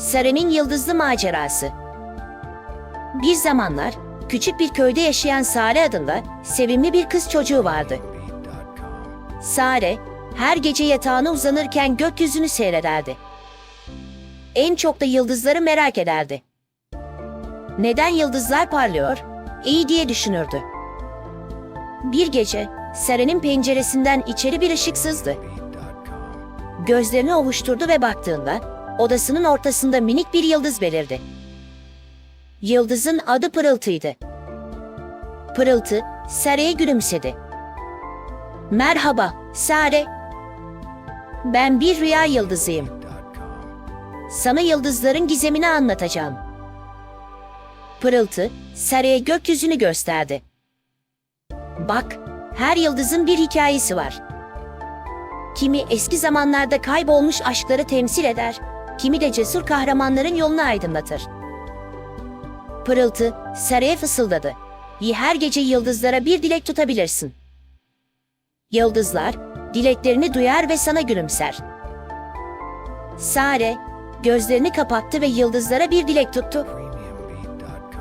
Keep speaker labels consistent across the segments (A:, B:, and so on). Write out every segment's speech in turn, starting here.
A: Sare'nin yıldızlı macerası. Bir zamanlar küçük bir köyde yaşayan Sare adında sevimli bir kız çocuğu vardı. Sare her gece yatağına uzanırken gökyüzünü seyrederdi. En çok da yıldızları merak ederdi. Neden yıldızlar parlıyor? İyi diye düşünürdü. Bir gece Sare'nin penceresinden içeri bir ışık sızdı. Gözlerini ovuşturdu ve baktığında odasının ortasında minik bir yıldız belirdi. Yıldızın adı Pırıltı'ydı. Pırıltı Sare'ye gülümsedi. Merhaba Sare. Ben bir rüya yıldızıyım. Sana yıldızların gizemini anlatacağım. Pırıltı Sare'ye gökyüzünü gösterdi. Bak, her yıldızın bir hikayesi var. Kimi eski zamanlarda kaybolmuş aşkları temsil eder, kimi de cesur kahramanların yolunu aydınlatır. Pırıltı Sare'ye fısıldadı. "Y- Her gece yıldızlara bir dilek tutabilirsin. Yıldızlar dileklerini duyar ve sana gülümser. Sare gözlerini kapattı ve yıldızlara bir dilek tuttu.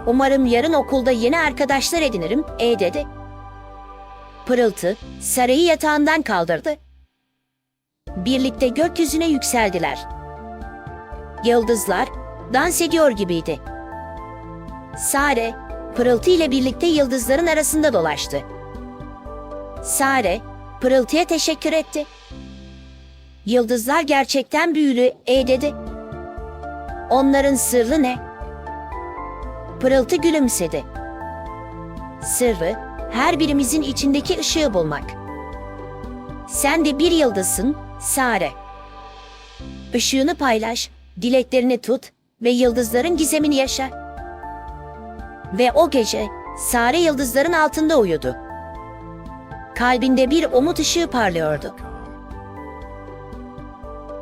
A: Umarım yarın okulda yeni arkadaşlar edinirim, e dedi. Pırıltı Sare'yi yatağından kaldırdı. Birlikte gökyüzüne yükseldiler. Yıldızlar dans ediyor gibiydi. Sare, Pırıltı ile birlikte yıldızların arasında dolaştı. Sare, Pırıltı'ya teşekkür etti. Yıldızlar gerçekten büyülü, e dedi. Onların sırrı ne? Pırıltı gülümsedi. Sırrı, her birimizin içindeki ışığı bulmak. Sen de bir yıldızsın, Sare. Işığını paylaş, dileklerini tut ve yıldızların gizemini yaşa. Ve o gece Sare yıldızların altında uyudu. Kalbinde bir umut ışığı parlıyordu.